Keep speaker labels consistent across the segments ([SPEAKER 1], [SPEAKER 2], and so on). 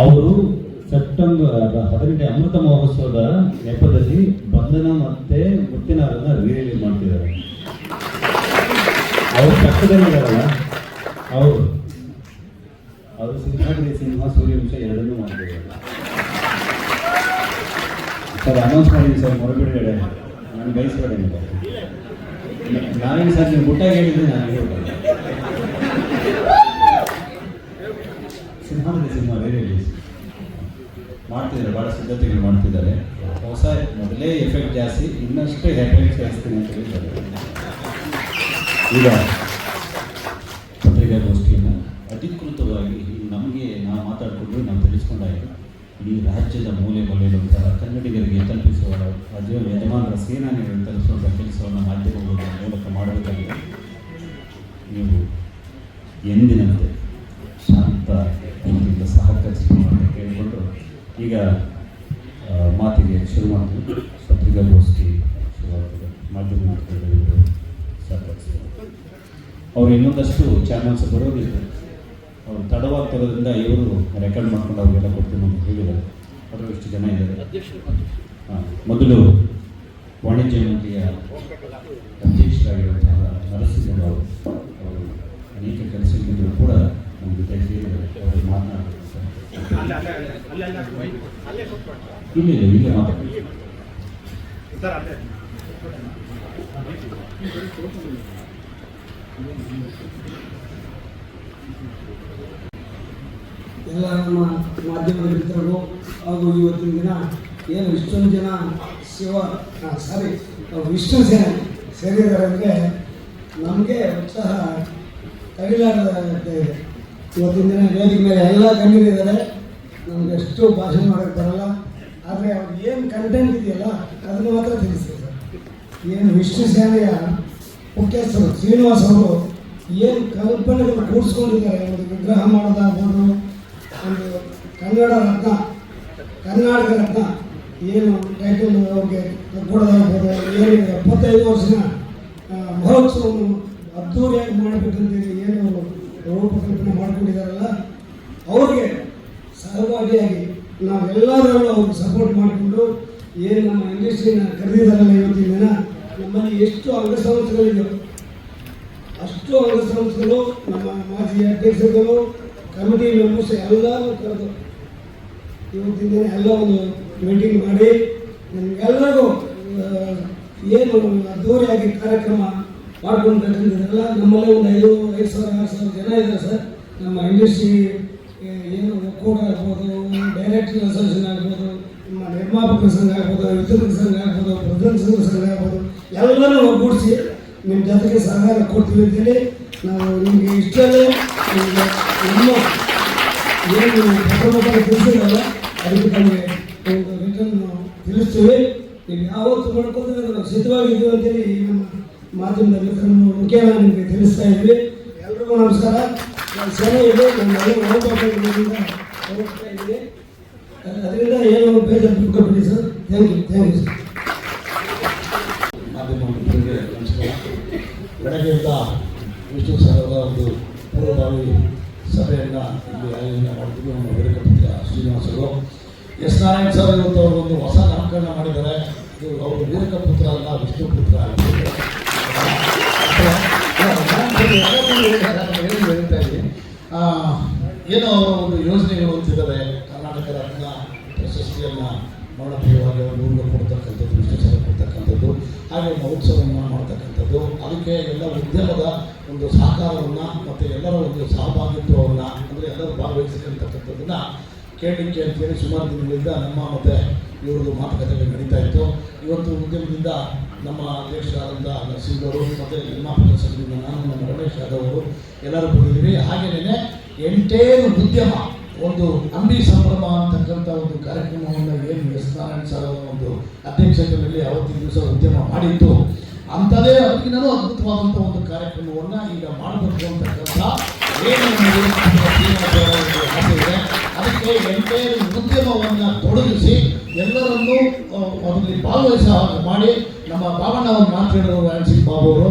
[SPEAKER 1] ಅವರು ಸೆಪ್ಟೆಂಬರ್ ಹದಿನೆಂಟನೇ ಅಮೃತ ಮಹೋತ್ಸವದ ನೆಪದಲ್ಲಿ ಬಂಧನ ಮತ್ತೆ ಮುತ್ತಿನಾರನ್ನ ರಿಲೀಸ್ ಮಾಡ್ತಿದ್ದಾರೆ. ಅವ್ರ ಪಕ್ಕದಲ್ಲಿದ್ದಾರಲ್ಲ ಅವರು. ಅವರು ಸಿಂಹಾದ್ರಿ ಸಿನಿಮಾ ಸೂರ್ಯವಂಶ ಎರಡನ್ನೂ ಮಾಡ್ತಿದ್ದಾರೆ. ಸರ್ ಅನೌನ್ಸ್ ಮಾಡಿದ್ದೀನಿ ಸರ್ ಹೊರಬಿಡುಗಡೆ ನಾನು ಬಯಸಬೇಡ ನಾವೇನು ಸರ್, ನೀವು ಮುಟ್ಟಾಗಿ ಹೇಳಿದ್ರೆ ನಾನು ಹೇಳ್ಬೇಡ ಸಿಂಹಾದ್ರಿ ಸಿನಿಮಾ ಬೇರೆ ರಿಲೀಸ್ ಮಾಡ್ತಿದ್ದಾರೆ ಭಾಳ ಸಿದ್ಧತೆಗಳು ಮಾಡ್ತಿದ್ದಾರೆ. ಹೊಸ ಮೊದಲೇ ಎಫೆಕ್ಟ್ ಜಾಸ್ತಿ, ಇನ್ನಷ್ಟು ಎಫೆಕ್ಟ್ ಜಾಸ್ತಿ ಅಂತ ಹೇಳ್ತಾರೆ. ಈಗ ಪತ್ರಿಕಾಗೋಷ್ಠಿಯನ್ನು ಅಧಿಕೃತವಾಗಿ ನಮಗೆ ನಾವು ಮಾತಾಡಿಕೊಂಡು ನಾವು ತಿಳಿಸ್ಕೊಂಡಾಗ ಇಡೀ ರಾಜ್ಯದ ಮೂಲೆ ಮೂಲೆಯಲ್ಲಿರುವಂತಹ ಕನ್ನಡಿಗರಿಗೆ ತಲುಪಿಸುವ ರಾಜ್ಯ ಯಜಮಾನರ ಸೇನಾನಿಗಳಿಗೆ ತಲುಪಿಸುವಂಥ ಕೆಲಸವನ್ನು ಮಾಧ್ಯಮಗಳ ಮೂಲಕ ಮಾಡಬೇಕಾಗಿದೆ. ನೀವು ಎಂದಿನಂತೆ ಈಗ ಮಾತಿಗೆ ಶುರು ಮಾಡ್ತೀವಿ ಪತ್ರಿಕಾಗೋಷ್ಠಿ ಮಾಧ್ಯಮ ಅವರು ಅವ್ರು ಇನ್ನೊಂದಷ್ಟು ಚಾನಲ್ಸ್ ಬರೋದಿಲ್ಲ ತಡವಾಗಿ ತಡವಾಗ್ತಿರೋದ್ರಿಂದ ಇವರು ರೆಕಾರ್ಡ್ ಮಾಡ್ಕೊಂಡು ಅವ್ರಿಗೆಲ್ಲ ಕೊಡ್ತೀನಿ ಅಂತ ಹೇಳಿದ್ದಾರೆ. ಅವರು ಎಷ್ಟು ಜನ ಇದ್ದಾರೆ. ಮೊದಲು ವಾಣಿಜ್ಯ ಮಂತ್ರಿಯ ಅಧ್ಯಕ್ಷರಾಗಿರುವಂತಹ ನರಸಿಂಹ ಅವರು ಅವರು ಅನೇಕ ಕೆಲಸಗಳಿದ್ರು ಕೂಡ ನಮ್ಮ ಜೊತೆ ಸೇರಿದ್ದಾರೆ ಅವರು ಮಾತನಾಡ್ತಾರೆ ಇಲ್ಲ ಇಲ್ಲ ಸರ್ ಮಾತಾಡಿ
[SPEAKER 2] ಎಲ್ಲ ನಮ್ಮ ಮಾಧ್ಯಮದ ಮಿತ್ರರು ಹಾಗೂ ಇವತ್ತಿನ ದಿನ ಏನು ಇಷ್ಟೊಂದು ಜನ ಶಿವ ಸಾರಿ ವಿಷ್ಣು ಸೇನೆ ಸೇರಿದವರಿಗೆ ನಮಗೆ ಉತ್ಸಾಹ ತಡಿಲಾರದಂತೆ ಇದೆ. ಇವತ್ತಿನ ದಿನ ವೇದಿಕೆ ಮೇಲೆ ಎಲ್ಲ ಕಣ್ಣಿದ್ದಾರೆ ನಮ್ಗೆ ಎಷ್ಟು ಭಾಷಣ ಮಾಡೋಕ್ಕೆ ಬರಲ್ಲ. ಆದರೆ ಅವ್ರಿಗೆ ಏನು ಕಂಟೆಂಟ್ ಇದೆಯಲ್ಲ, ಅದನ್ನು ಮಾತ್ರ ಸರ್. ಏನು ವಿಷ್ಣು ಸೇನೆಯ ಮುಖ್ಯಸ್ಥರು, ಶ್ರೀನಿವಾಸ್ ಅವರು ಏನು ಕಲ್ಪನೆಗಳು ಕೂಡಿಸ್ಕೊಂಡಿದ್ದಾರೆ ಒಂದು ವಿಗ್ರಹ ಮಾಡೋದಾಗ್ಬೋದು, ಒಂದು ಕನ್ನಡ ರತ್ನ, ಕರ್ನಾಟಕ ರತ್ನ, ಏನು ಟೈಟಲ್ ಅವ್ರಿಗೆ ಕೊಡೋದಾಗ್ಬೋದು ಏನು ಎಪ್ಪತ್ತೈದು ವರ್ಷದ ಮಹೋತ್ಸವವನ್ನು ಅದ್ಧೂರಿಯಾಗಿ ಮಾಡಬೇಕಂತೇಳಿ ಏನು ರೂಪಕಲ್ಪನೆ ಮಾಡ್ಕೊಂಡಿದ್ದಾರಲ್ಲ ಅವ್ರಿಗೆ ಸಹಭಾಗಿಯಾಗಿ ನಾವೆಲ್ಲದರಲ್ಲೂ ಅವ್ರಿಗೆ ಸಪೋರ್ಟ್ ಮಾಡಿಕೊಂಡು ಏನು ನಮ್ಮ ಇಂಡಸ್ಟ್ರಿನ ಕರೆದಿದ್ದಾರಲ್ಲ ಇವತ್ತಿನ ದಿನ, ನಮ್ಮಲ್ಲಿ ಎಷ್ಟು ಅಂಗಸಂಸ್ಥೆಗಳಿವೆ ಅಷ್ಟು ಅಂಗಸಂಸ್ಥೆಗಳು ನಮ್ಮ ಮಾಜಿ ಅಧ್ಯಕ್ಷರುಗಳು, ಕಮಿಟಿ ಮೆಂಬರ್ಸ್ ಎಲ್ಲರೂ ಕರೆದು ಇವತ್ತಿನ ದಿನ ಎಲ್ಲ ಒಂದು ಮೀಟಿಂಗ್ ಮಾಡಿ ನಮಗೆಲ್ಲರಿಗೂ ಏನು ಅದ್ದೂರಿಯಾಗಿ ಕಾರ್ಯಕ್ರಮ ಮಾಡ್ಕೊಳ್ಬೇಕಂತಿದ್ರಲ್ಲ ನಮ್ಮಲ್ಲೇ ಒಂದು ಐದು ಐದು ಸಾವಿರ, ಆರು ಸಾವಿರ ಜನ ಇದ್ದಾರೆ ಸರ್. ನಮ್ಮ ಇಂಡಸ್ಟ್ರಿ ಏನು ಒಕ್ಕೂಟ ಆಗ್ಬೋದು ಡೈರೆಕ್ಟರ್ ಅಸೋಸಿಯೇಷನ್ ಆಗ್ಬೋದು, ನಮ್ಮ ನಿರ್ಮಾಪಕ ಸಂಘ ಆಗ್ಬೋದು, ವಿತರಕ ಸಂಘ ಆಗ್ಬೋದು ಪ್ರಧಾನ ಸಂಘ ಆಗ್ಬೋದು ಎಲ್ಲರೂ ಒಗ್ಗೂಡಿಸಿ ನಿಮ್ಮ ಜೊತೆಗೆ ಸಹಕಾರ ಕೊಡ್ತೀವಿ ಅಂತೇಳಿ ನಾವು ನಿಮಗೆ ಇಷ್ಟಲ್ಲೇ ನಿಮಗೆ ಏನು ತಿಳಿಸಿರಲ್ಲ ಅದಕ್ಕೆ ನಮಗೆ ಒಂದು ರಿಟರ್ನ್ ತಿಳಿಸ್ತೀವಿ. ನೀವು ಯಾವತ್ತು ಮಾಡ್ಕೊಂಡ್ರೆ ನಾವು ಸಿದ್ಧವಾಗಿದ್ದೀವಿ ಅಂತೇಳಿ ನಮ್ಮ ಲೇಖನ ಮುಖ್ಯವಾಗಿ ನಿಮಗೆ ತಿಳಿಸ್ತಾ ಇದ್ವಿ. ಎಲ್ರಿಗೂ ನಮಸ್ಕಾರ. ನಾನು ಸರಿ ಇದೆ ಮನೆ ಹೋಗ್ತಾ ಇದ್ದೀನಿ ಅದರಿಂದ ಏನು ಬೇಜಾರು ಬಿಟ್ಕೊಬಿಡಿ sir. Thank you thank you sir
[SPEAKER 3] ಮಾಧ್ಯಮ ಮಿತ್ರರಿಗೆ ನಮಸ್ಕಾರ. ಬೆಳಗ್ಗೆಯಿಂದ ವಿಷ್ಣು ಸರ್ ಅವರ ಒಂದು ಪೂರ್ವಭಾವಿ ಸಭೆಯನ್ನು ಇಲ್ಲಿ ಆಯೋಜನೆ ಮಾಡ್ತೀವಿ ನಮ್ಮ ಬೇರೆ ಶ್ರೀನಿವಾಸರು. ಎಸ್ ನಾರಾಯಣ್ ಸರ್ ಒಂದು ಹೊಸ ನಾಮಕರಣ ಮಾಡಿದ್ದಾರೆ. ಇದು ಅವರು ವೀರಕಪುತ್ರ ಅಲ್ಲ ವಿಷ್ಣು ಪುತ್ರ ಆಗಿದ್ದಾರೆ. ಹೇಳಿ ಏನೋ ಒಂದು ಯೋಜನೆಗಳು ಅಂತಿದ್ದಾರೆ ಕರ್ನಾಟಕ ರತ್ನ ಪ್ರಶಸ್ತಿಯನ್ನು ಮರಣಪ್ರಿಯವಾಗಿ ಅವರು ಕೊಡ್ತಕ್ಕಂಥದ್ದು ವಿಶ್ಲೇಷಣೆ ಕೊಡ್ತಕ್ಕಂಥದ್ದು, ಹಾಗೆ ಮಹೋತ್ಸವವನ್ನು ಮಾಡ್ತಕ್ಕಂಥದ್ದು. ಅದಕ್ಕೆ ಎಲ್ಲ ಉದ್ಯಮದ ಒಂದು ಸಹಕಾರವನ್ನು ಮತ್ತು ಎಲ್ಲರ ಒಂದು ಸಹಭಾಗಿತ್ವವನ್ನು ಅಂದರೆ ಎಲ್ಲರೂ ಭಾಗವಹಿಸಿರ್ತಕ್ಕಂಥದ್ದನ್ನು ಕೇಳಲಿಕ್ಕೆ ಅಂತೇಳಿ ಸುಮಾರು ದಿನಗಳಿಂದ ನಮ್ಮ ಮತ್ತು ಇವ್ರದ್ದು ಮಾತುಕತೆಗಳು ನಡೀತಾ ಇತ್ತು. ಇವತ್ತು ಉದ್ಯಮದಿಂದ ನಮ್ಮ ಅಧ್ಯಕ್ಷರಾದಂಥ ನರಸಿಂಹವರು ಮತ್ತು ನಿರ್ಮಾಪಕ ಸಂಘದಿಂದ ನಾನು ನಮ್ಮ ರಮೇಶ್ ಯಾದವ್ ಅವರು ಎಲ್ಲರೂ ಬಂದಿದ್ದೀವಿ ಹಾಗೆಯೇ ಎಂಟೇನು ಉದ್ಯಮ, ಒಂದು ಅಂಬಿ ಸಂಭ್ರಮ ಅಂತಕ್ಕಂಥ ಒಂದು ಕಾರ್ಯಕ್ರಮವನ್ನು ಏನು ಎಸ್ ನಾರಾಯಣ ಸರ್ ಒಂದು ಅಧ್ಯಕ್ಷತೆಯಲ್ಲಿ ಅವತ್ತಿನ ದಿವಸ ಉದ್ಯಮ ಮಾಡಿತ್ತು. ಅಂಥದೇ ಅದಕ್ಕಿಂತಲೂ ಅದ್ಭುತವಾದಂಥ ಒಂದು ಕಾರ್ಯಕ್ರಮವನ್ನು ಈಗ ಮಾಡಬೇಕು ಅಂತಕ್ಕಂಥ ಏನು ಆಸೆ ಇದೆ. ಅದಕ್ಕೆ ಎಂಟೈರ್ ಉದ್ಯಮವನ್ನು ತೊಡಗಿಸಿ ಎಲ್ಲರನ್ನೂ ಅದರಲ್ಲಿ ಭಾಗವಹಿಸ ಹಾಗೆ ಮಾಡಿ ನಮ್ಮ ಅವರು ಮಾತಾಡಿದ್ರು ಆನ್ಸಿ ಬಾಬು ಅವರು,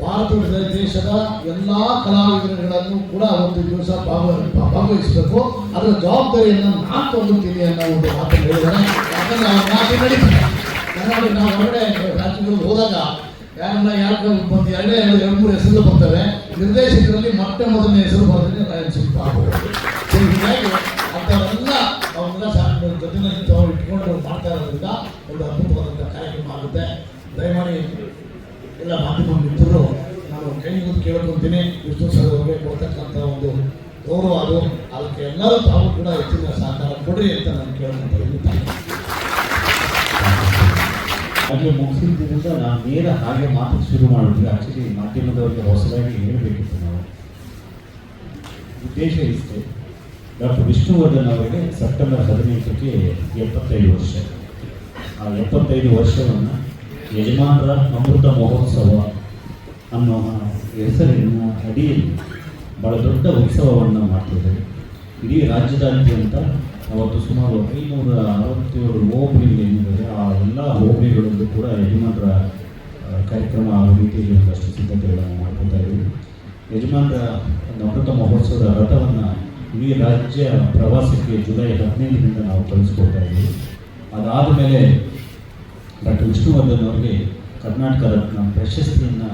[SPEAKER 3] ಭಾರತ ದೇಶದ ಎಲ್ಲ ಕಲಾವಿದರುಗಳನ್ನು ಕೂಡ ಒಂದು ದಿವಸ ಭಾಗ, ಭಾಗವಹಿಸಬೇಕು. ಅದರ ಜವಾಬ್ದಾರಿಯನ್ನು ನಾನು ತಗೊಳ್ತೀನಿ ಅನ್ನೋ ಒಂದು ಮಾತು ಹೇಳಿದ್ದಾರೆ ಯಾಕಂದ್ರೆ ಅವ್ರ ಮಾತು ಕರ್ನಾಟಕ ನಾವು ಹೊರಗಡೆ ರಾಜ್ಯಗಳಿಗೆ ಹೋದಾಗ ಯಾರನ್ನ ಯಾರು ಬಂದು ಎರಡೇ, ಎರಡು ಮೂರು ಹೆಸರು ಬರ್ತವೆ. ನಿರ್ದೇಶಕರಲ್ಲಿ ಮತ್ತೆ ಮೊದಲನೇ ಹೆಸರು ಬರ್ತದೆ ರಾಯಲ್ ಸಿಂಗ್ ಬಾಬು ಹೀಗಾಗಿ ಅಂಥವರೆಲ್ಲ ಅವನ್ನೆಲ್ಲ ಸಾಕು ಜೊತೆನಲ್ಲಿ ಇಟ್ಕೊಂಡು ಮಾಡ್ತಾ ಇರೋದ್ರಿಂದ ಒಂದು ಅದ್ಭುತವಾದಂಥ ಕಾರ್ಯಕ್ರಮ ಆಗುತ್ತೆ. ದಯಮಾಡಿ ಎಲ್ಲ ಮಾಧ್ಯಮ ಮಿತ್ರರು, ನಾನು ಕೈ ಮುಗಿದು ಕೇಳ್ಕೊಂತೀನಿ ವಿಷ್ಣು ಸರ್ ಅವರಿಗೆ ಕೊಡ್ತಕ್ಕಂಥ ಒಂದು ಗೌರವ ಅದು. ಅದಕ್ಕೆ ಎಲ್ಲರೂ ತಾವು ಕೂಡ ಹೆಚ್ಚಿನ ಸಹಕಾರ ಕೊಡ್ರಿ ಅಂತ ನಾನು ಕೇಳ್ಕೊಂತ ಅಲ್ಲಿ
[SPEAKER 1] ಹಾಗೆ ಮುಗಿಸಿದ್ದರಿಂದ ನಾನು ನೇರ ಹಾಗೆ ಮಾತು ಶುರು ಮಾಡಿದ್ವಿ ಆಕ್ಚುಲಿ ಮಾಧ್ಯಮದವರಿಗೆ ಹೊಸದಾಗಿ ಹೇಳಬೇಕಿತ್ತು ನಾವು. ಉದ್ದೇಶ ಇಷ್ಟೇ. ಡಾಕ್ಟರ್ ವಿಷ್ಣುವರ್ಧನ್ ಅವರಿಗೆ ಸೆಪ್ಟೆಂಬರ್ ಹದಿನೆಂಟಕ್ಕೆ ಎಪ್ಪತ್ತೈದು ವರ್ಷ. ಆ ಎಪ್ಪತ್ತೈದು ವರ್ಷವನ್ನು ಯಜಮಾನರ ಅಮೃತ ಮಹೋತ್ಸವ ಅನ್ನೋ ಹೆಸರಿನ ಅಡಿಯಲ್ಲಿ ಬಹಳ ದೊಡ್ಡ ಉತ್ಸವವನ್ನು ಮಾಡ್ತಿದ್ದಾರೆ. ಇಡೀ ರಾಜ್ಯದಾದ್ಯಂತ ಅವತ್ತು ಸುಮಾರು ಐನೂರ ಅರವತ್ತೇಳು ಹೋಬಳಿಗಳೇನಿದ್ದಾರೆ ಆ ಎಲ್ಲ ಹೋಬಳಿಗಳಲ್ಲೂ ಕೂಡ ಯಜಮಾನರ ಕಾರ್ಯಕ್ರಮ ಆ ರೀತಿಯಲ್ಲಿ ಒಂದಷ್ಟು ಸಿದ್ಧತೆಗಳನ್ನು ಮಾಡ್ಕೊತಾ ಇದ್ದೀವಿ. ಯಜಮಾನರ ಅಮೃತ ಮಹೋತ್ಸವದ ರಥವನ್ನು ಇಡೀ ರಾಜ್ಯ ಪ್ರವಾಸಕ್ಕೆ ಜುಲೈ ಹದಿನೈದರಿಂದ ನಾವು ಕಳಿಸ್ಕೊಡ್ತಾ ಇದ್ದೀವಿ. ಅದಾದ ಮೇಲೆ ಡಾಕ್ಟರ್ ವಿಷ್ಣುವರ್ಧನ್ ಅವರಿಗೆ ಕರ್ನಾಟಕ ರತ್ನ ಪ್ರಶಸ್ತಿಯನ್ನು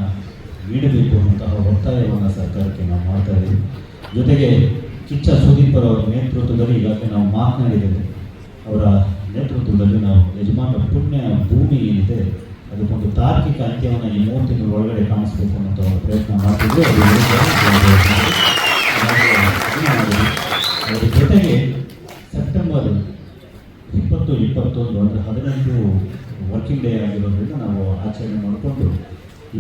[SPEAKER 1] ನೀಡಬೇಕು ಅನ್ನುವಂತಹ ಒತ್ತಾಯವನ್ನು ಸರ್ಕಾರಕ್ಕೆ ನಾವು ಮಾಡ್ತಾ ಇದ್ದೀವಿ. ಜೊತೆಗೆ ಕಿಚ್ಚ ಸುದೀಪ್ ಅವರ ನೇತೃತ್ವದಲ್ಲಿ ಈಗಾಗಲೇ ನಾವು ಮಾತನಾಡಿದ್ದೇವೆ. ಅವರ ನೇತೃತ್ವದಲ್ಲಿ ನಾವು ಯಜಮಾನ ಪುಣ್ಯ ಭೂಮಿ ಏನಿದೆ, ಅದಕ್ಕೊಂದು ತಾರ್ಕಿಕ ಅಂತ್ಯವನ್ನು ಈ ತಿಂಗಳ ಒಳಗಡೆ ಕಾಣಿಸ್ಬೇಕು ಅನ್ನೋ ಪ್ರಯತ್ನ ಮಾಡ್ತಿದ್ವಿ. ಅದು. ಅದರ ಜೊತೆಗೆ ಸೆಪ್ಟೆಂಬರ್ ಇಪ್ಪತ್ತು, ಇಪ್ಪತ್ತೊಂದು ಅಂದರೆ ಹದಿನೆಂಟು ವರ್ಕಿಂಗ್ ಡೇ ಆಗಿರೋದ್ರಿಂದ ನಾವು ಆಚರಣೆ ಮಾಡಿಕೊಂಡು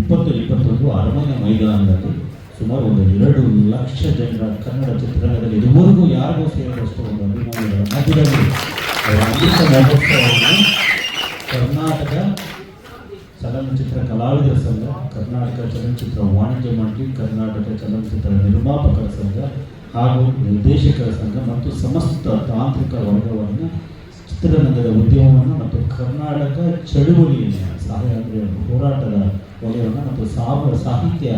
[SPEAKER 1] ಇಪ್ಪತ್ತು, ಇಪ್ಪತ್ತೊಂದು ಅರಮನೆ ಮೈದಾನದಲ್ಲಿ ಸುಮಾರು ಒಂದು ಎರಡು ಲಕ್ಷ ಜನರ ಕನ್ನಡ ಚಿತ್ರರಂಗದಲ್ಲಿ ಇದುವರೆಗೂ ಯಾರಿಗೂ ಸೇರಿದಷ್ಟು ಒಂದು ಅಭಿಮಾನಿಗಳ ಮಧ್ಯದಲ್ಲಿ ಅಮೃತ ಮಹೋತ್ಸವವನ್ನು ಕರ್ನಾಟಕ ಚಲನಚಿತ್ರ ಕಲಾವಿದರ ಸಂಘ, ಕರ್ನಾಟಕ ಚಲನಚಿತ್ರ ವಾಣಿಜ್ಯ ಮಂಡಳಿ, ಕರ್ನಾಟಕ ಚಲನಚಿತ್ರ ನಿರ್ಮಾಪಕರ ಸಂಘ ಹಾಗೂ ನಿರ್ದೇಶಕರ ಸಂಘ ಮತ್ತು ಸಮಸ್ತ ತಾಂತ್ರಿಕ ವರ್ಗವನ್ನು ಚಿತ್ರರಂಗದ ಉದ್ಯಮವನ್ನು ಮತ್ತು ಕರ್ನಾಟಕ ಚಳುವಳಿಯನ್ನು ಅಂದರೆ ಹೋರಾಟದ ವಲಯವನ್ನು ಮತ್ತು ಸಾವ ಸಾಹಿತ್ಯ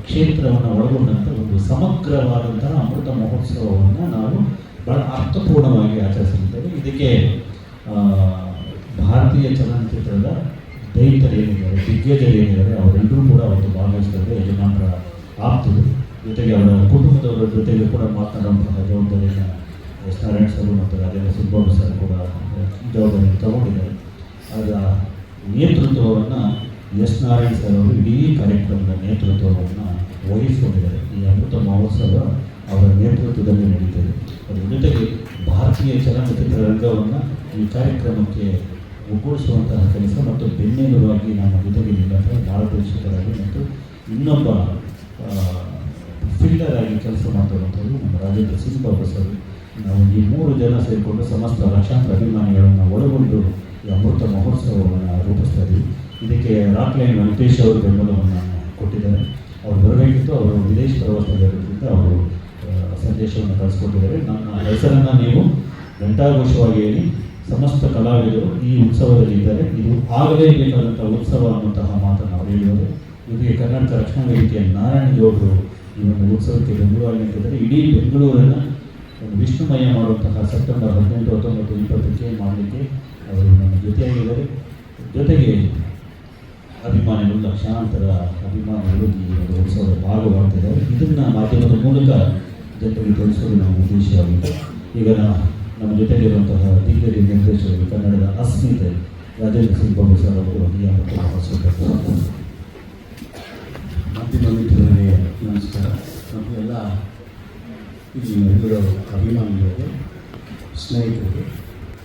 [SPEAKER 1] ಕ್ಷೇತ್ರವನ್ನು ಒಳಗೊಂಡಂಥ ಒಂದು ಸಮಗ್ರವಾದಂತಹ ಅಮೃತ ಮಹೋತ್ಸವವನ್ನು ನಾವು ಬಹಳ ಅರ್ಥಪೂರ್ಣವಾಗಿ ಆಚರಿಸಲಿದ್ದೇವೆ ಇದಕ್ಕೆ ಭಾರತೀಯ ಚಲನಚಿತ್ರದ ದೈತರೇನಿದ್ದಾರೆ ದಿಗ್ಗಜರೇನಿದ್ದಾರೆ ಅವರೆಲ್ಲರೂ ಕೂಡ ಅವತ್ತು ಭಾಗವಹಿಸ್ತಾರೆ ಯಜಮಾನರ ಆಪ್ತರು ಜೊತೆಗೆ ಅವರ ಕುಟುಂಬದವರ ಜೊತೆಗೆ ಕೂಡ ಮಾತನಾಡುವಂತಹ ಜವಾಬ್ದಾರಿಯನ್ನು ಎಸ್ ಸರ್ ಮತ್ತು ರಾಜೇಂದ್ರ ಸುಬ್ಬಾಬು ಸರ್ ಕೂಡ ಜವಾಬ್ದಾರಿ ತಗೊಂಡಿದ್ದಾರೆ. ಅದರ ನೇತೃತ್ವವನ್ನು ಎಸ್ ನಾರಾಯಣ ಸರ್ ಅವರು ಇಡೀ ಕಾರ್ಯಕ್ರಮದ ನೇತೃತ್ವವನ್ನು ವಹಿಸಿಕೊಂಡಿದ್ದಾರೆ. ಈ ಅಮೃತ ಮಹೋತ್ಸವ ಅವರ ನೇತೃತ್ವದಲ್ಲಿ ನಡೀತದೆ. ಅದರ ಜೊತೆಗೆ ಭಾರತೀಯ ಚಲನಚಿತ್ರ ರಂಗವನ್ನು ಈ ಕಾರ್ಯಕ್ರಮಕ್ಕೆ ಒಗ್ಗೂಡಿಸುವಂತಹ ಕೆಲಸ ಮತ್ತು ಬೆನ್ನೆಲುಬಾಗಿ ನಮ್ಮ ಜೊತೆಗೆ ನಿಲ್ಲಂತಹ ಮಾರ್ಗದರ್ಶಕರಾಗಿ ಮತ್ತು ಇನ್ನೊಬ್ಬ ಫಿಲ್ಡರ್ ಆಗಿ ಕೆಲಸ ಮಾಡ್ತಿರುವಂಥದ್ದು ನಮ್ಮ ರಾಜೇಂದ್ರ ಸಿಂಗ್ ಬಾಬು ಸರ್. ನಾವು ಈ ಮೂರು ಜನ ಸೇರಿಕೊಂಡು ಸಮಸ್ತ ಲಕ್ಷಾಂತರ ಅಭಿಮಾನಿಗಳನ್ನು ಒಳಗೊಂಡು ಈ ಅಮೃತ ಮಹೋತ್ಸವವನ್ನು ರೂಪಿಸ್ತಾ ಇದ್ದೀವಿ. ಇದಕ್ಕೆ ರಾಕ್ಲೈನ್ ವೆಂಕಟೇಶ್ ಅವರು ಬೆಂಬಲವನ್ನು ಕೊಟ್ಟಿದ್ದಾರೆ. ಅವರು ಬರಬೇಕಿತ್ತು, ಅವರು ವಿದೇಶ ಪ್ರವಾಸದಲ್ಲಿರೋದ್ರಿಂದ ಅವರು ಸಂದೇಶವನ್ನು ಕಳಿಸ್ಕೊಟ್ಟಿದ್ದಾರೆ. ನಮ್ಮ ಹೆಸರನ್ನು ನೀವು ಘಂಟಾಘೋಷವಾಗಿ ಹೇಳಿ, ಸಮಸ್ತ ಕಲಾವಿದರು ಈ ಉತ್ಸವದಲ್ಲಿ ಇದ್ದಾರೆ. ಇದು ಆಗಲೇಬೇಕಾದಂಥ ಉತ್ಸವ ಅನ್ನುವಂತಹ ಮಾತನ್ನು ಅವರು ಹೇಳಿದರು ಇದಕ್ಕೆ ಕರ್ನಾಟಕ ರಕ್ಷಣಾ ವೇದಿಕೆಯ ನಾರಾಯಣ ಗೌಡರು ಈ ಒಂದು ಉತ್ಸವಕ್ಕೆ ಬೆಂಗಳೂರಲ್ಲಿ ನಿಂತಿದ್ದಾರೆ ಇಡೀ ಬೆಂಗಳೂರನ್ನು ಒಂದು ವಿಷ್ಣುಮಯ ಮಾಡುವಂತಹ ಸೆಪ್ಟೆಂಬರ್ ಹದಿನೆಂಟು, ಹತ್ತೊಂಬತ್ತು, ಇಪ್ಪತ್ತಕ್ಕೆ ಮಾಡಲಿಕ್ಕೆ ಅವರು ನಮ್ಮ ಜೊತೆಯಾಗಿದ್ದಾರೆ. ಜೊತೆಗೆ ಅಭಿಮಾನಿಗಳು, ಲಕ್ಷಾಂತರ ಅಭಿಮಾನಿಗಳು ಈ ಒಂದು ಉತ್ಸವದ ಭಾಗವಾಗ್ತಿದ್ದಾರೆ ಇದನ್ನು ಮಾಧ್ಯಮದ ಮೂಲಕ ಜನರಿಗೆ ತೋರಿಸೋದು ನಮ್ಮ ಉದ್ದೇಶವಾಗಿದೆ ಈಗ ನಮ್ಮ ಜೊತೆಗಿರುವಂತಹ ದಿಗ್ಗಜ ನಿರ್ದೇಶಕರು, ಕನ್ನಡದ ಅಸ್ಮಿತೆ ರಾಜೇಂದ್ರ ಸಿಂಗ್ ಬಾಬು ಸರ್ ಅವರು ಈ ಮಾಧ್ಯಮ ಮಿತ್ರರಿಗೆ ನಮಸ್ಕಾರ ನಮಗೆಲ್ಲ ಇಲ್ಲಿ ಎಲ್ಲರೂ ಅಭಿಮಾನಿಗಳಿಗೆ, ಸ್ನೇಹಿತರಿಗೆ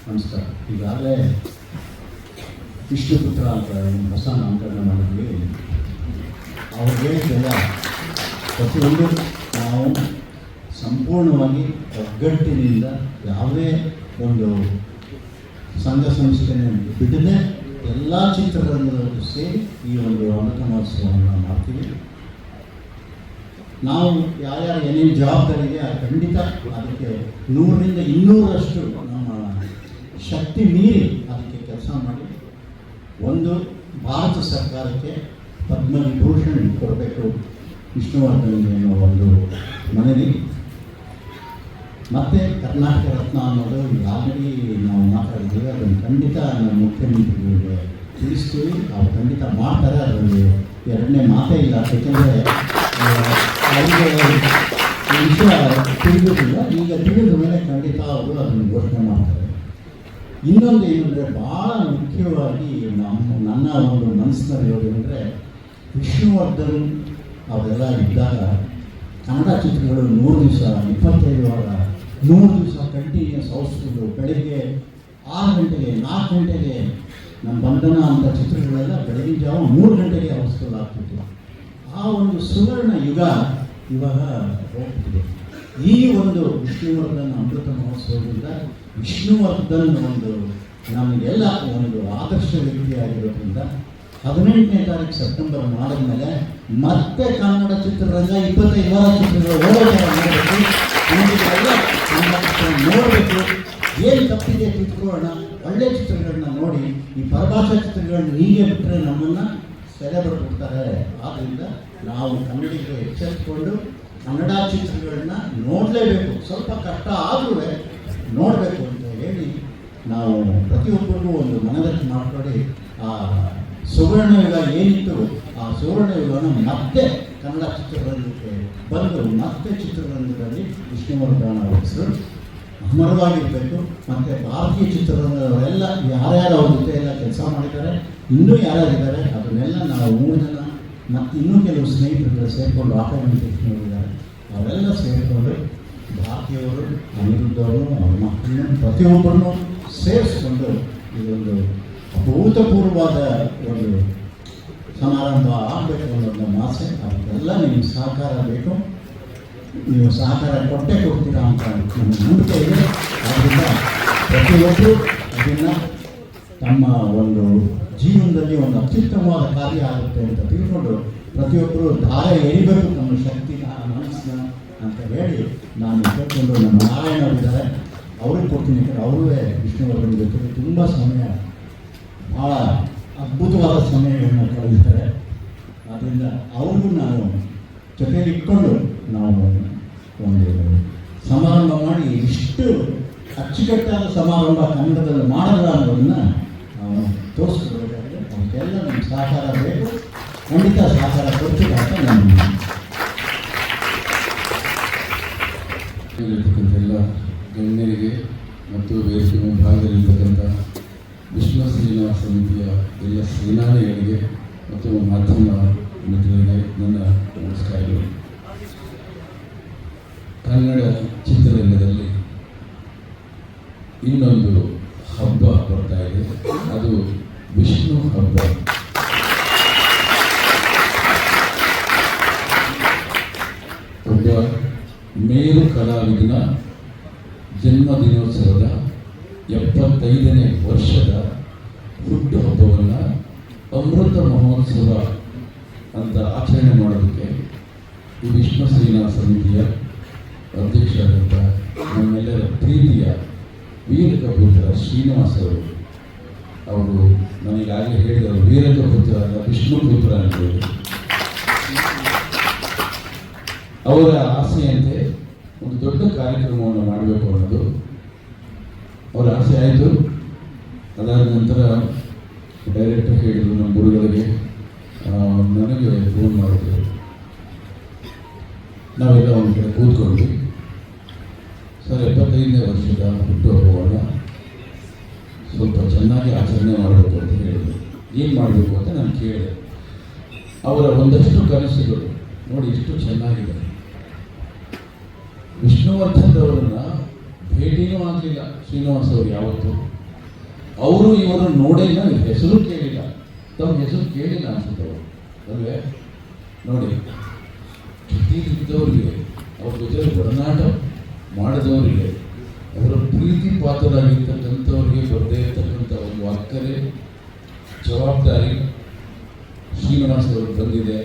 [SPEAKER 1] ನಮಸ್ಕಾರ. ಈಗಾಗಲೇ ವಿಷ್ಣುಪುತ್ರ ಅಂತ ಹೊಸ ನಾಮಕರಣ ಮಾಡಿದ್ವಿ. ಅವ್ರು ಹೇಳಿದ್ದೆಲ್ಲ ಪ್ರತಿಯೊಂದು ನಾವು ಸಂಪೂರ್ಣವಾಗಿ ಒಗ್ಗಟ್ಟಿನಿಂದ ಯಾವುದೇ ಒಂದು ಸಂಘ ಸಂಸ್ಥೆಯನ್ನು ಬಿಡದೆ ಎಲ್ಲ ಚಿತ್ರರಂಗದವರು ಸೇರಿ ಈ ಒಂದು ಅಮೃತ ಮಹೋತ್ಸವವನ್ನು ಮಾಡ್ತೀವಿ. ನಾವು ಯಾರ್ಯಾರು ಏನೇನು ಜವಾಬ್ದಾರಿ ಇದೆ ಅದು ಖಂಡಿತ ಅದಕ್ಕೆ ನೂರರಿಂದ ಇನ್ನೂರಷ್ಟು ನಮ್ಮ ಶಕ್ತಿ ಮೀರಿ ಅದಕ್ಕೆ ಕೆಲಸ ಮಾಡಿ. ಒಂದು ಭಾರತ ಸರ್ಕಾರಕ್ಕೆ
[SPEAKER 4] ಪದ್ಮವಿಭೂಷಣ್ ಕೊಡಬೇಕು ವಿಷ್ಣುವರ್ಧನ್ ಅನ್ನೋ ಒಂದು ಮನವಿ. ಮತ್ತು ಕರ್ನಾಟಕ ರತ್ನ ಅನ್ನೋದು ಯಾರಿ ನಾವು ಮಾತಾಡಿದ್ದೀವಿ ಅದನ್ನು ಖಂಡಿತ ನಮ್ಮ ಮುಖ್ಯಮಂತ್ರಿಗಳಿಗೆ ತಿಳಿಸ್ತೀವಿ. ಅವ್ರು ಖಂಡಿತ ಮಾಡ್ತಾರೆ. ಅದರಲ್ಲಿ ಎರಡನೇ ಮಾತೇ ಇಲ್ಲ. ಯಾಕೆಂದರೆ ಈ ವಿಷಯ ತಿಳಿದಿಲ್ಲ ಈಗ ತಿಳಿದ ಮೇಲೆ ಖಂಡಿತ ಅವರು ಅದನ್ನು ಘೋಷಣೆ ಮಾಡ್ತಾರೆ. ಇನ್ನೊಂದು ಏನಂದರೆ ಭಾಳ ಮುಖ್ಯವಾಗಿ ನಮ್ಮ, ನನ್ನ ಒಂದು ಮನಸ್ಸಿನಲ್ಲಿರೋದು ಅಂದರೆ ವಿಷ್ಣುವರ್ಧನ್ ಅವರೆಲ್ಲ ಇದ್ದಾಗ ಕನ್ನಡ ಚಿತ್ರಗಳು ನೂರು ದಿವಸ, ಇಪ್ಪತ್ತೈದು ವಾರ ನೂರು ದಿವಸ ಕಂಟಿನ್ಯೂಸ್ ಔಷಧಿಗಳು ಬೆಳಗ್ಗೆ ಆರು ಗಂಟೆಗೆ, ನಾಲ್ಕು ಗಂಟೆಗೆ ನಮ್ಮ ಬಂಧನ ಅಂತ ಚಿತ್ರಗಳೆಲ್ಲ ಬೆಳಗಿನ ಜಾವ ಮೂರು ಗಂಟೆಗೆ ಔಷಧಗಳಾಗ್ತಿತ್ತು ಆ ಒಂದು ಸುವರ್ಣ ಯುಗ ಇವಾಗ ಹೋಗ್ತಿದೆ. ಈ ಒಂದು ವಿಷ್ಣುವರ್ಧನ ಅಮೃತ ಮಹೋತ್ಸವದಿಂದ ವಿಷ್ಣುವರ್ಧನ್ ಒಂದು ನಮಗೆಲ್ಲ ಒಂದು ಆದರ್ಶ ವ್ಯಕ್ತಿಯಾಗಿರೋದ್ರಿಂದ ಹದಿನೆಂಟನೇ ತಾರೀಕು ಸೆಪ್ಟೆಂಬರ್ ಮಾಡಿದ್ಮೇಲೆ ಮತ್ತೆ ಕನ್ನಡ ಚಿತ್ರರಂಗ ಇಪ್ಪತ್ತೈದು ವಾರ ಚಿತ್ರಗಳು ತಪ್ಪಿದೆ ತಿಳ್ಕೊಳ್ಳೋಣ ಒಳ್ಳೆ ಚಿತ್ರಗಳನ್ನ ನೋಡಿ, ಈ ಪರಭಾಷಾ ಚಿತ್ರಗಳನ್ನು ಹೀಗೆ ಬಿಟ್ಟರೆ ನಮ್ಮನ್ನು ಸೆರೆ ಬಿಡ್ತಾರೆ ಆದ್ದರಿಂದ ನಾವು ಕನ್ನಡಿಗರು ಎಚ್ಚರಿಸಿಕೊಂಡು ಕನ್ನಡ ಚಿತ್ರಗಳನ್ನ ನೋಡಲೇಬೇಕು. ಸ್ವಲ್ಪ ಕಷ್ಟ ಆದರೂ ನೋಡಬೇಕು ಅಂತ ಹೇಳಿ ನಾವು ಪ್ರತಿಯೊಬ್ಬರಿಗೂ ಒಂದು ಮನದಟ್ಟು ಮಾಡಿಕೊಡಿ ಆ ಸುವರ್ಣ ಯುಗ ಏನಿತ್ತು? ಆ ಸುವರ್ಣ ಯುಗನ ಮತ್ತೆ ಕನ್ನಡ ಚಿತ್ರರಂಗಕ್ಕೆ ಬಂದು ಮತ್ತೆ ಚಿತ್ರರಂಗದಲ್ಲಿ ವಿಷ್ಣುವರ್ಧನ ಅವರು ಅಮರವಾಗಿರಬೇಕು ಮತ್ತು ಭಾರತೀಯ ಚಿತ್ರರಂಗದವರೆಲ್ಲ ಯಾರ್ಯಾರು ಅವ್ರ ಜೊತೆ ಎಲ್ಲ ಕೆಲಸ ಮಾಡಿದ್ದಾರೆ, ಇನ್ನೂ ಯಾರ್ಯಾರಿದ್ದಾರೆ ಅದನ್ನೆಲ್ಲ ನಾವು ಮೂರು ಜನ ಮತ್ತು ಇನ್ನೂ ಕೆಲವು ಸ್ನೇಹಿತರು ಸೇರಿಕೊಂಡು ಆಕಾಶವಾಣಿದ್ದಾರೆ ಅವರೆಲ್ಲ ಸೇರಿಕೊಂಡು ಭಾರತೀಯವರು, ಅನಿರುದ್ಧವರು, ಅವ್ರ ಮಕ್ಕಳನ್ನು ಪ್ರತಿಯೊಬ್ಬರನ್ನು ಸೇರಿಸ್ಕೊಂಡು ಇದೊಂದು ಅಭೂತಪೂರ್ವವಾದ ಒಂದು ಸಮಾರಂಭ ಆಗಬೇಕು ಅನ್ನೋದು ನಮ್ಮ ಆಸೆ. ಅದಕ್ಕೆಲ್ಲ ನಿಮಗೆ ಸಹಕಾರ ಬೇಕು. ನೀವು ಸಹಕಾರ ಕೊಟ್ಟೆ ಕೊಡ್ತೀರಾ ಅಂತ ನಮ್ಮ ನಂಬಿಕೆ ಇದೆ ಆದ್ದರಿಂದ ಪ್ರತಿಯೊಬ್ಬರು ಅದನ್ನು ತಮ್ಮ ಒಂದು ಜೀವನದಲ್ಲಿ ಒಂದು ಅತ್ಯುತ್ತಮವಾದ ಕಾರ್ಯ ಆಗುತ್ತೆ ಅಂತ ತಿಳ್ಕೊಂಡು ಪ್ರತಿಯೊಬ್ಬರು ದಾರ ಎರಿಬೇಕು ತಮ್ಮ ಶಕ್ತಿನ ಮನಸ್ಸಿನ ಅಂತ ಹೇಳಿ ನಾನು ಕೇಳ್ಕೊಂಡು ನಮ್ಮ ನಾರಾಯಣ ಅವರಿದ್ದಾರೆ ಅವ್ರಿಗೆ ಕೊಡ್ತೀನಿ ಯಾಕಂದ್ರೆ ಅವರೇ ವಿಷ್ಣುವರ್ಧನ್ ಜೊತೆಗೆ ತುಂಬ ಸಮಯ ಭಾಳ ಅದ್ಭುತವಾದ ಸಮಯವನ್ನು ಕಳೆದಿದ್ದಾರೆ. ಆದ್ದರಿಂದ ಅವ್ರಿಗೂ ನಾನು ಜೊತೆಯಲ್ಲಿ ಇಟ್ಕೊಂಡು ನಾವು ಒಂದು ಸಮಾರಂಭ ಮಾಡಿ ಇಷ್ಟು ಅಚ್ಚುಕಟ್ಟಾದ ಸಮಾರಂಭ ಕನ್ನಡದಲ್ಲಿ ಮಾಡಲ್ಲ ಅನ್ನೋದನ್ನು ನಾವು ತೋರಿಸ್ಕೊಳ್ಬೇಕಾದ್ರೆ ಅವಕ್ಕೆಲ್ಲ ನಮ್ಮ ಸಹಕಾರ ಬೇಕು. ಖಂಡಿತ ಸಹಕಾರ ಕೊಡ್ತೀವಿ ಅಂತ ನಾನು
[SPEAKER 5] ಎಲ್ಲ ಗಣ್ಯರಿಗೆ ಮತ್ತು ವೇದಿಕೆ ಮುಂಭಾಗದಲ್ಲಿರ್ತಕ್ಕಂಥ ವಿಶ್ವ ಸೇನಾ ಸಮಿತಿಯ ಎಲ್ಲ ಸೇನಾನಿಗಳಿಗೆ ಮತ್ತು ಮಾಧ್ಯಮ ಮಿತ್ರರಿಗೆ ನನ್ನ ನಮಸ್ಕಾರಗಳು. ಕನ್ನಡ ಚಿತ್ರರಂಗದಲ್ಲಿ ಇನ್ನೊಂದು ಹಬ್ಬ ಬರ್ತಾ ಇದೆ. ಅದು ವಿಷ್ಣು ಹಬ್ಬ. ಒಬ್ಬ ಮೇರು ಕಲಾವಿದನ ಜನ್ಮದಿನೋತ್ಸವದ ಎಪ್ಪತ್ತೈದನೇ ವರ್ಷದ ಹುಟ್ಟುಹಬ್ಬವನ್ನು ಅಮೃತ ಮಹೋತ್ಸವ ಅಂತ ಆಚರಣೆ ಮಾಡೋದಕ್ಕೆ ಈ ವಿಷ್ಣು ಸೇನಾ ಸಮಿತಿಯ ಅಧ್ಯಕ್ಷರಾದಂಥ ನಮ್ಮೆಲ್ಲರ ಪ್ರೀತಿಯ ವೀರಕಪುತ್ರ ಶ್ರೀನಿವಾಸ ಅವರು ಅವರು ನನಗಾಗಲೇ ಹೇಳಿದರು ವೀರಕಪುತ್ರ ಅಲ್ಲ ವಿಷ್ಣುಪುತ್ರ ಅಂತೇಳಿ ಅವರ ಆಸೆಯಂತೆ ಒಂದು ದೊಡ್ಡ ಕಾರ್ಯಕ್ರಮವನ್ನು ಮಾಡಬೇಕು ಅನ್ನೋದು ಅವರ ಆಸೆ ಆಯಿತು. ಅದಾದ ನಂತರ ಡೈರೆಕ್ಟರ್ ಹೇಳಿದರು ನಮ್ಮ ಗುರುಗಳಿಗೆ ನನಗೆ ಫೋನ್ ಮಾಡಿದ್ರು. ನಾವೆಲ್ಲ ಒಂದು ಕಡೆ ಕೂತ್ಕೊಂಡ್ವಿ. ಸರ್, ಎಪ್ಪತ್ತೈದನೇ ವರ್ಷದ ಹೋಗುವಾಗ ಸ್ವಲ್ಪ ಚೆನ್ನಾಗಿ ಆಚರಣೆ ಮಾಡಬೇಕು ಅಂತ ಹೇಳಿದ್ರು. ಏನು ಮಾಡಬೇಕು ಅಂತ ನಾನು ಕೇಳಿದೆ. ಅವರ ಒಂದಷ್ಟು ಕನಸುಗಳು ನೋಡಿ ಇಷ್ಟು ಚೆನ್ನಾಗಿದೆ. ವಿಷ್ಣುವರ್ಧನ್ ಅವರನ್ನ ಭೇಟಿನೂ ಆಗಲಿಲ್ಲ ಶ್ರೀನಿವಾಸ್ ಅವರು ಯಾವತ್ತು. ಅವರು ಇವರು ನೋಡಿಲ್ಲ ಹೆಸರು ಕೇಳಿಲ್ಲ. ತಮ್ಮ ಹೆಸರು ಕೇಳಿಲ್ಲ ಅನ್ಸುತ್ತೆ ಅವರು. ಅಲ್ವೇ? ನೋಡಿ ಜೊತೆಗಿದ್ದವರಿಗೆ ಅವ್ರ ಜೊತೆ ಒಡನಾಟ ಮಾಡಿದವರಿಗೆ, ಅವರ ಪ್ರೀತಿ ಪಾತ್ರರಾಗಿರ್ತಕ್ಕಂಥವ್ರಿಗೆ ಬರದೇ ಇರತಕ್ಕಂಥ ಒಂದು ಅಕ್ಕರೆ, ಜವಾಬ್ದಾರಿ ಶ್ರೀನಿವಾಸ್ ಅವರು ಬಂದಿದೆ.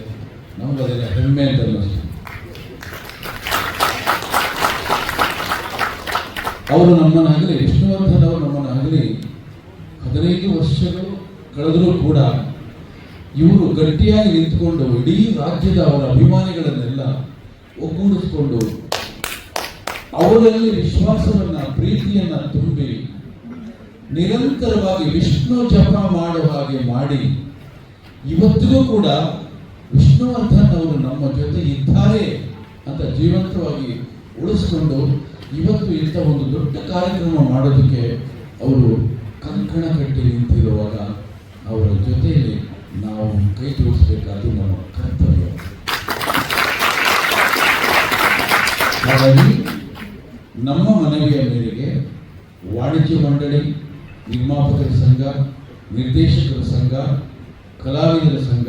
[SPEAKER 5] ನಮ್ಗೆ ಹೆಮ್ಮೆ ಅಂತ ಅನ್ನಿಸ್ತು. ಅವರು ನಮ್ಮನ್ನಾಗಲಿ ವಿಷ್ಣುವರ್ಧನವರು ನಮ್ಮನ್ನಾಗಲಿ ಹದಿನೈದು ವರ್ಷಗಳು ಕಳೆದರೂ ಕೂಡ ಇವರು ಗಟ್ಟಿಯಾಗಿ ನಿಂತುಕೊಂಡು ಇಡೀ ರಾಜ್ಯದ ಅವರ ಅಭಿಮಾನಿಗಳನ್ನೆಲ್ಲ ಒಗ್ಗೂಡಿಸಿಕೊಂಡು ಅವರಲ್ಲಿ ವಿಶ್ವಾಸವನ್ನು, ಪ್ರೀತಿಯನ್ನು ತುಂಬಿ ನಿರಂತರವಾಗಿ ವಿಷ್ಣು ಜಪ ಮಾಡುವ ಹಾಗೆ ಮಾಡಿ ಇವತ್ತಿಗೂ ಕೂಡ ವಿಷ್ಣುವರ್ಧನ್ ಅವರು ನಮ್ಮ ಜೊತೆ ಇದ್ದಾರೆ ಅಂತ ಜೀವಂತವಾಗಿ ಉಳಿಸ್ಕೊಂಡು ಇವತ್ತು ಇಂಥ ಒಂದು ದೊಡ್ಡ ಕಾರ್ಯಕ್ರಮ ಮಾಡೋದಕ್ಕೆ ಅವರು ಕಂಕಣ ಕಟ್ಟಿ ನಿಂತಿರುವಾಗ ಅವರ ಜೊತೆಯಲ್ಲಿ ನಾವು ಕೈ ಜೋಡಿಸಬೇಕಾದ್ದು ನಮ್ಮ ಕರ್ತವ್ಯ. ಹಾಗಾಗಿ ನಮ್ಮ ಮನವಿಯ ಮೇರೆಗೆ ವಾಣಿಜ್ಯ ಮಂಡಳಿ, ನಿರ್ಮಾಪಕರ ಸಂಘ, ನಿರ್ದೇಶಕರ ಸಂಘ, ಕಲಾವಿದರ ಸಂಘ,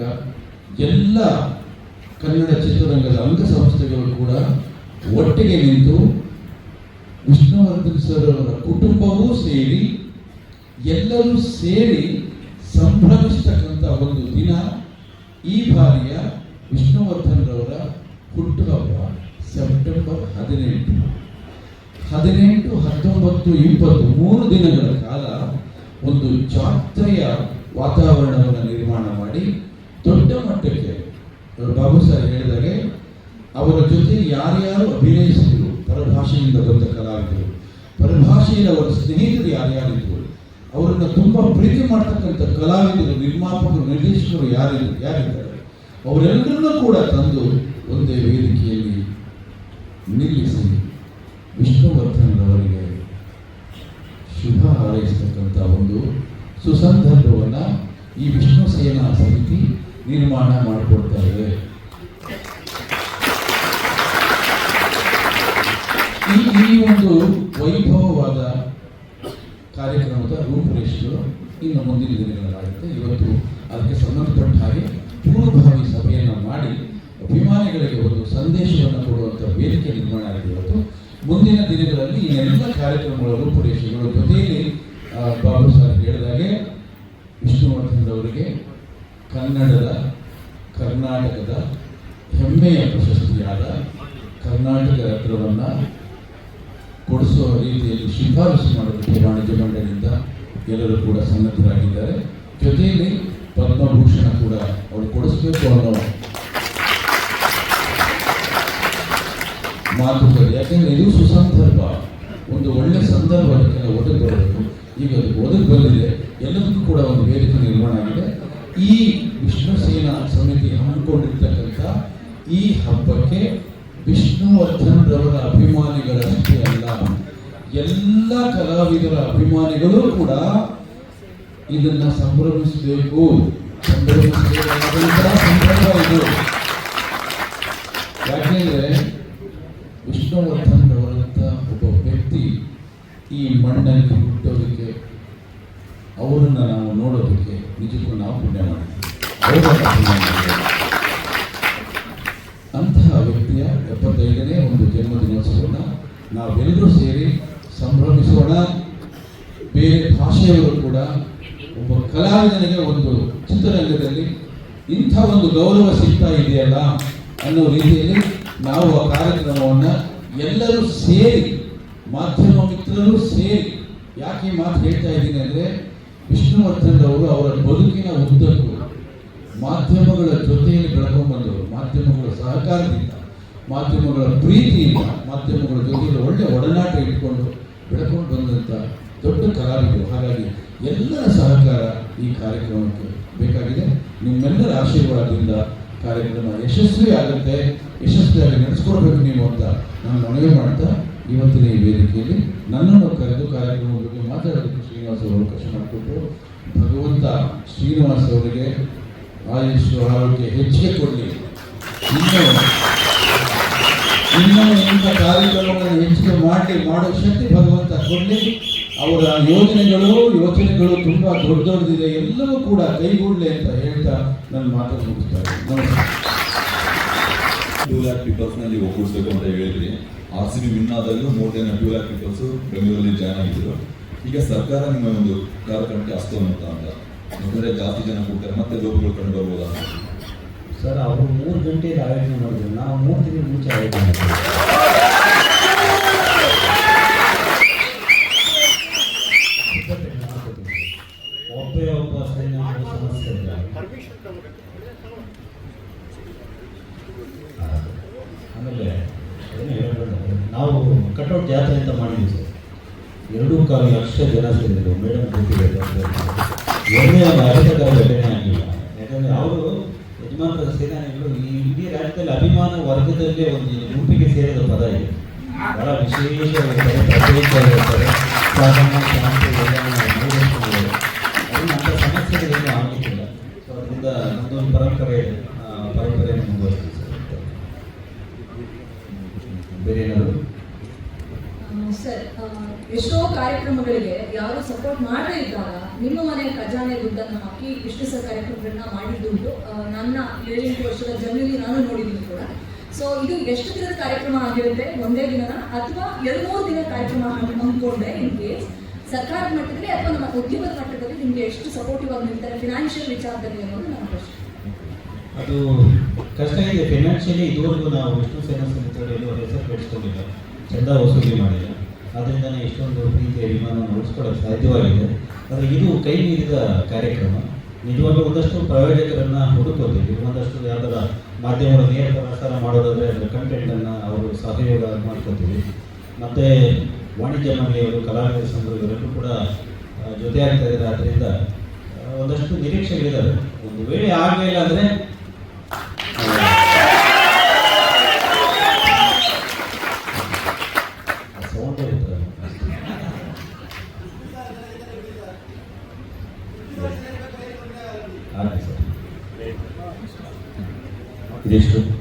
[SPEAKER 5] ಎಲ್ಲ ಕನ್ನಡ ಚಿತ್ರರಂಗದ ಅಂಗಸಂಸ್ಥೆಗಳು ಕೂಡ ಒಟ್ಟಿಗೆ ನಿಂತು ವಿಷ್ಣುವರ್ಧನ್ ಸರ್ ಅವರ ಕುಟುಂಬವೂ ಸೇರಿ ಎಲ್ಲರೂ ಸೇರಿ ಸಂಭ್ರಮಿಸ್ತಕ್ಕಂಥ ಒಂದು ದಿನ ಈ ಬಾರಿಯ ವಿಷ್ಣುವರ್ಧನ್ ರವರ ಹುಟ್ಟುಹಬ್ಬ, ಸೆಪ್ಟೆಂಬರ್ ಹದಿನೆಂಟು. ಹದಿನೆಂಟು, ಹತ್ತೊಂಬತ್ತು, ಇಪ್ಪತ್ತು, ಮೂರು ದಿನಗಳ ಕಾಲ ಒಂದು ಜಾತ್ರೆಯ ವಾತಾವರಣವನ್ನು ನಿರ್ಮಾಣ ಮಾಡಿ ದೊಡ್ಡ ಮಟ್ಟಕ್ಕೆ, ಬಾಬು ಸರ್ ಹೇಳಿದಾಗೆ, ಅವರ ಜೊತೆ ಯಾರ್ಯಾರು ಅಭಿನಯಿಸಿದ್ರು ಪರಭಾಷೆಯಿಂದ ಬಂದ ಕಲಾವಿದರು. ಪರಭಾಷೆಯಲ್ಲಿ ಅವರ ಸ್ನೇಹಿತರು ಯಾರ್ಯಾರಿದ್ರು ಅವರನ್ನು ತುಂಬಾ ಪ್ರೀತಿ ಮಾಡ್ತಕ್ಕಂಥ ಕಲಾವಿದರು, ನಿರ್ಮಾಪಕರು, ನಿರ್ದೇಶಕರು ಯಾರಿದ್ರು ಯಾರಿದ್ದಾರೆ? ಅವರೆಲ್ಲರನ್ನೂ ಕೂಡ ತಂದು ಒಂದೇ ವೇದಿಕೆಯಲ್ಲಿ ನಿಲ್ಲಿಸಿ ವಿಷ್ಣುವರ್ಧನ್ ಅವರಿಗೆ ಶುಭ ಹಾರೈಸತಕ್ಕಂಥ ಒಂದು ಸುಸಂದರ್ಭವನ್ನ ಈ ವಿಷ್ಣು ಸೇನಾ ಸಮಿತಿ ನಿರ್ಮಾಣ ಮಾಡಿಕೊಡ್ತಾ ಇದೆ ಈ ಈ ಒಂದು ವೈಭವವಾದ ಕಾರ್ಯಕ್ರಮದ ರೂಪುರೇಷೆಗಳು ಇನ್ನು ಮುಂದಿನ ದಿನಗಳಾಗುತ್ತೆ. ಇವತ್ತು ಅದಕ್ಕೆ ಸಂಬಂಧಪಟ್ಟ ಹಾಗೆ ಪೂರ್ವಭಾವಿ ಸಭೆಯನ್ನು ಮಾಡಿ ಅಭಿಮಾನಿಗಳಿಗೆ ಒಂದು ಸಂದೇಶವನ್ನು ಕೊಡುವಂಥ ವೇದಿಕೆ ನಿರ್ಮಾಣ ಆಗಿದೆ ಇವತ್ತು. ಮುಂದಿನ ದಿನಗಳಲ್ಲಿ ಈ ಎಲ್ಲ ಕಾರ್ಯಕ್ರಮಗಳ ರೂಪುರೇಷೆಗಳು ಜೊತೆಯಲ್ಲಿ ಬಾಬು ಸರ್ ಹೇಳಿದಾಗೆ ವಿಷ್ಣುವರ್ಧನ್ ಅವರಿಗೆ ಕನ್ನಡದ, ಕರ್ನಾಟಕದ ಹೆಮ್ಮೆಯ ಪ್ರಶಸ್ತಿಯಾದ ಕರ್ನಾಟಕ ರತ್ನವನ್ನು ಕೊಡಿಸುವ ರೀತಿಯಲ್ಲಿ ಶಿಫಾರಸು ಮಾಡೋದಕ್ಕೆ ವಾಣಿಜ್ಯ ಮಂಡಳಿಯಿಂದ ಎಲ್ಲರೂ ಕೂಡ ಸನ್ನದ್ಧರಾಗಿದ್ದಾರೆ. ಜೊತೆಯಲ್ಲಿ ಪದ್ಮಭೂಷಣ ಕೂಡ ಅವರು ಕೊಡಿಸಬೇಕು ಅನ್ನೋ ಮಾತುಕತೆ ಯಾಕೆಂದರೆ ಇದು ಸುಸಂದರ್ಭ. ಒಂದು ಒಳ್ಳೆ ಸಂದರ್ಭ ಅದಕ್ಕೆಲ್ಲ ಒದಗಿ ಬರಬೇಕು. ಈಗ ಅದಕ್ಕೆ ಒದಗಿ ಬಂದಿದೆ. ಎಲ್ಲದಕ್ಕೂ ಕೂಡ ಒಂದು ವೇದಿಕೆ ನಿರ್ಮಾಣ ಆಗಿದೆ. ಈ ವಿಷ್ಣು ಸೇನಾ ಸಮಿತಿ ಹಮ್ಮಿಕೊಂಡಿರ್ತಕ್ಕಂಥ ಈ ಹಬ್ಬಕ್ಕೆ ವಿಷ್ಣುವರ್ಧನ್ ರವರ ಅಭಿಮಾನಿಗಳಷ್ಟೇ ಅಲ್ಲ. ಎಲ್ಲ ಕಲಾವಿದರ ಅಭಿಮಾನಿಗಳು ಕೂಡ ಇದನ್ನ ಸಂಭ್ರಮಿಸಬೇಕು. ಸಂಭ್ರಮಿಸಬೇಕು ಇದು. ಯಾಕೆಂದ್ರೆ ವಿಷ್ಣುವರ್ಧನ್ ಅವರಂತ ಒಬ್ಬ ವ್ಯಕ್ತಿ ಈ ಮಣ್ಣಲ್ಲಿ ಹುಟ್ಟೋದಕ್ಕೆ, ಅವರನ್ನ ನಾವು ನೋಡೋದಕ್ಕೆ ನಿಜಕ್ಕೂ ನಾವು ಪುಣ್ಯ ಮಾಡಿದ್ವಿ ಅವ್ರನ್ನ ಪುಣ್ಯ ಮಾಡಿದ್ವಿ. ಅಂತಹ ವ್ಯಕ್ತಿಯ ಎಪ್ಪತ್ತೈದನೇ ಒಂದು ಜನ್ಮದಿನೋತ್ಸವವನ್ನು ನಾವೆಲ್ಲರೂ ಸೇರಿ ಸಂಭ್ರಮಿಸೋಣ. ಬೇರೆ ಭಾಷೆಯವರು ಕೂಡ ಒಬ್ಬ ಕಲಾವಿದನಿಗೆ ಒಂದು ಚಿತ್ರರಂಗದಲ್ಲಿ ಇಂಥ ಒಂದು ಗೌರವ ಸಿಗ್ತಾ ಇದೆಯಲ್ಲ ಅನ್ನೋ ರೀತಿಯಲ್ಲಿ ನಾವು ಆ ಕಾರ್ಯಕ್ರಮವನ್ನು ಎಲ್ಲರೂ ಸೇರಿ, ಮಾಧ್ಯಮ ಮಿತ್ರರು ಸೇರಿ ಯಾಕೆ ಮಾತು ಹೇಳ್ತಾ ಇದ್ದೀನಿ ಅಂದರೆ ವಿಷ್ಣುವರ್ಧನ್ ಅವರು ಅವರ ಬದುಕಿನ ಉದ್ದಕ್ಕೂ ಮಾಧ್ಯಮಗಳ ಜೊತೆಯಲ್ಲಿ ಬೆಳ್ಕೊಂಡು ಬಂದವರು ಮಾಧ್ಯಮಗಳ ಸಹಕಾರದಿಂದ. ಮಾಧ್ಯಮಗಳ ಪ್ರೀತಿಯಿಂದ ಮಾಧ್ಯಮಗಳ ಜೊತೆಗೆ ಒಳ್ಳೆ ಒಡನಾಟ ಇಟ್ಕೊಂಡು ಬೆಳಕೊಂಡು ಬಂದಂಥ ದೊಡ್ಡ ಕಲಾವಿದರು. ಹಾಗಾಗಿ ಎಲ್ಲರ ಸಹಕಾರ ಈ ಕಾರ್ಯಕ್ರಮಕ್ಕೆ ಬೇಕಾಗಿದೆ. ನಿಮ್ಮೆಲ್ಲರ ಆಶೀರ್ವಾದದಿಂದ ಕಾರ್ಯಕ್ರಮ ಯಶಸ್ವಿ ಆಗುತ್ತೆ. ಯಶಸ್ವಿಯಾಗಿ ನಡೆಸ್ಕೊಡ್ಬೇಕು ನೀವು ಅಂತ ನಾನು ಮನವಿ ಮಾಡ್ತಾ ಇವತ್ತಿನ ಈ ವೇದಿಕೆಯಲ್ಲಿ ನನ್ನನ್ನು ಕರೆದು ಕಾರ್ಯಕ್ರಮದ ಬಗ್ಗೆ ಮಾತಾಡೋದಕ್ಕೆ ಶ್ರೀನಿವಾಸ ಅವರು ಅವಕಾಶ ಮಾಡಿಕೊಟ್ಟು ಭಗವಂತ ಶ್ರೀನಿವಾಸ್ ಅವರಿಗೆ ಆಯುಷ್ ಆರೋಗ್ಯ ಹೆಚ್ಚಿಗೆ ಕೊಡಲಿ. ಇನ್ನು ಇನ್ನೂ ಇಂಥ ಕಾರ್ಯಕ್ರಮಗಳನ್ನು ಹೆಚ್ಚಿಗೆ ಮಾಡಿ ಮಾಡೋ ಶಕ್ತಿ ಭಗವಂತ ಕೊಡಲಿ. ಅವರ ಯೋಜನೆಗಳು, ಯೋಚನೆಗಳು ತುಂಬ ದೊಡ್ಡ ದೊಡ್ಡದಿದೆ ಎಲ್ಲವೂ ಕೂಡ ಕೈಗೂಡಲಿ ಅಂತ ಹೇಳ್ತಾ ನನ್ನ ಮಾತು ಮುಗಿಸ್ತಾರೆ
[SPEAKER 6] ಟೂ ಲ್ಯಾಕ್ ಪೀಪಲ್ಸ್ನಲ್ಲಿ ಒಗ್ಗೂಡಿಸ್ಬೇಕು ಅಂತ ಹೇಳಿದ್ರಿ. R C B win ಆದಾಗಲೂ more than two lakh peoples ಬೆಂಗಳೂರಲ್ಲಿ ಜಾಯ್ನ್ ಆಗಿದ್ರು. ಈಗ ಸರ್ಕಾರ ನಿಮ್ಮ ಒಂದು ಕಾರ್ಯಕ್ರಮಕ್ಕೆ ಅಸ್ತು ಅಂತ. ಯಾಕಂದ್ರೆ ಜಾಸ್ತಿ ಜನ ಕೂಡ್ತಾರೆ. ಮತ್ತೆ ಲೋಕಗಳು ಕಂಡು ಬರ್ಬೋದಾ?
[SPEAKER 1] ಸರ್, ಅವರು ಮೂರು ಗಂಟೆಗೆ ಆಯೋಜನೆ ಮಾಡಿದ್ರು. ನಾವು ಮೂರು ತಿಂಗಳು ಮುಂಚೆ ಆಯೋಜನೆ ಮಾಡಿದ್ವಿ. ಒಬ್ಬ ಅಷ್ಟೇ ನಮಗೆ ಸಮಸ್ಯೆ ಇಲ್ಲ ನಾವು ಕಟೌಟ್ ಜಾತ್ರೆ ಅಂತ ಮಾಡಿದ್ವಿ ಸರ್. ಎರಡೂ ಕಾಲ ಲಕ್ಷ ಜನ ಸೇರಿದ್ರು. ಮೇಡಮ್ ಕೂತಿದ್ದಾರೆ ಎರಡನೇ ಅರ್ಧ ಕಾಲ ಘಟನೆ ಆಗಿಲ್ಲ. ಯಾಕಂದರೆ ಅವರು ಯಜಮಾನರ ಸೇನಾನಿಗಳು ಇಡೀ ರಾಜ್ಯದಲ್ಲಿ ಅಭಿಮಾನ ವರ್ಗದಲ್ಲೇ ಒಂದು ಗುಂಪಿಗೆ ಸೇರಿದ ಪದ ಇದೆ. ಬಹಳ ವಿಶೇಷವಾಗಿರ್ತಾರೆ ಸಮಸ್ಯೆಗಳೇನು ಆಗಲಿಕ್ಕಿಲ್ಲ ಅದರಿಂದ ನಮ್ಮದೊಂದು ಪರಂಪರೆ ಪರಂಪರೆ ಸರ್. ಬೇರೆ ಏನಾದರೂ?
[SPEAKER 7] ಸರ್ ಎಷ್ಟೋ ಕಾರ್ಯಕ್ರಮಗಳಿಗೆ ಯಾರು ಸಪೋರ್ಟ್ ಮಾಡದೇ ಇದ್ದಾಗ ನಿಮ್ಮ ಮನೆಯ ಖಜಾನೆ ದುಡ್ಡನ್ನು ಹಾಕಿ ಇಷ್ಟು ಸಹ ಕಾರ್ಯಕ್ರಮಗಳನ್ನ ಮಾಡಿದ್ದುಂಟು ನನ್ನ ಏಳೆಂಟು ವರ್ಷದ ಜರ್ನಿಲಿ ನಾನು ನೋಡಿದ್ದೀನಿ ಕೂಡ. ಸೊ ಇದು ಎಷ್ಟು ದಿನದ ಕಾರ್ಯಕ್ರಮ ಆಗಿರುತ್ತೆ? ಒಂದೇ ದಿನನ? ಅಥವಾ ಎರಡು ಮೂರು ದಿನ ಕಾರ್ಯಕ್ರಮ ಹಮ್- ಹಮ್ಮಿಕೊಂಡ್ರೆ ಇನ್ ಕೇಸ್ ಸರ್ಕಾರದ ಮಟ್ಟದಲ್ಲಿ ಅಥವಾ ನಮ್ಮ ಉದ್ಯಮದ ಮಟ್ಟದಲ್ಲಿ ನಿಮಗೆ ಎಷ್ಟು ಸಪೋರ್ಟಿವ್ ಆಗಿ ನಿಲ್ತಾರೆ? ಫಿನಾನ್ಷಿಯಲ್ ವಿಚಾರದಲ್ಲಿ ಅನ್ನೋದು ನನ್ನ ಪ್ರಶ್ನೆ.
[SPEAKER 1] ಅದು ಕಷ್ಟ ಇದೆ. ಫಿನಾನ್ಷಿಯಲಿ ಇದುವರೆಗೂ ನಾವು ವಿಷ್ಣು ಸೇನಾ ಒಂದು ಹೆಸರು ಬೆಳೆಸ್ಕೊಂಡಿಲ್ಲ ಚಂದ ವಸೂಲಿ ಮಾಡಿಲ್ಲ. ಅದರಿಂದನೇ ಇಷ್ಟೊಂದು ಪ್ರೀತಿ ಅಭಿಮಾನ ಉಳಿಸ್ಕೊಳ್ಳೋಕೆ ಸಾಧ್ಯವಾಗಿದೆ. ಆದರೆ ಇದು ಕೈ ಮೀರಿದ ಕಾರ್ಯಕ್ರಮ. ನಿಜವಾಗ್ಲೂ ಒಂದಷ್ಟು ಪ್ರಯೋಜಕರನ್ನು ಹುಡುಕೋತೀವಿ ಒಂದಷ್ಟು ಯಾವ್ದಾರ ಮಾಧ್ಯಮದ ನೇರ ಪ್ರಸಾರ ಮಾಡೋದಾದರೆ ಅದರ ಕಂಟೆಂಟನ್ನು ಅವರು ಸಹಯೋಗ ಮಾಡ್ಕೋತೀವಿ. ಮತ್ತು ವಾಣಿಜ್ಯ ಮನೆಯವರು, ಕಲಾವಿದರ ಸಂಘದವರೆಲ್ಲರೂ ಕೂಡ ಜೊತೆ ಆಗ್ತಾ ಇದ್ದಾರೆ. ಆದ್ದರಿಂದ ಒಂದಷ್ಟು ನಿರೀಕ್ಷೆಗಳಿದ್ದಾವೆ ಒಂದು ವೇಳೆ ಆಗಲಿಲ್ಲ ಅಂದರೆ ಇದಿಷ್ಟು ಥ್ಯಾಂಕ್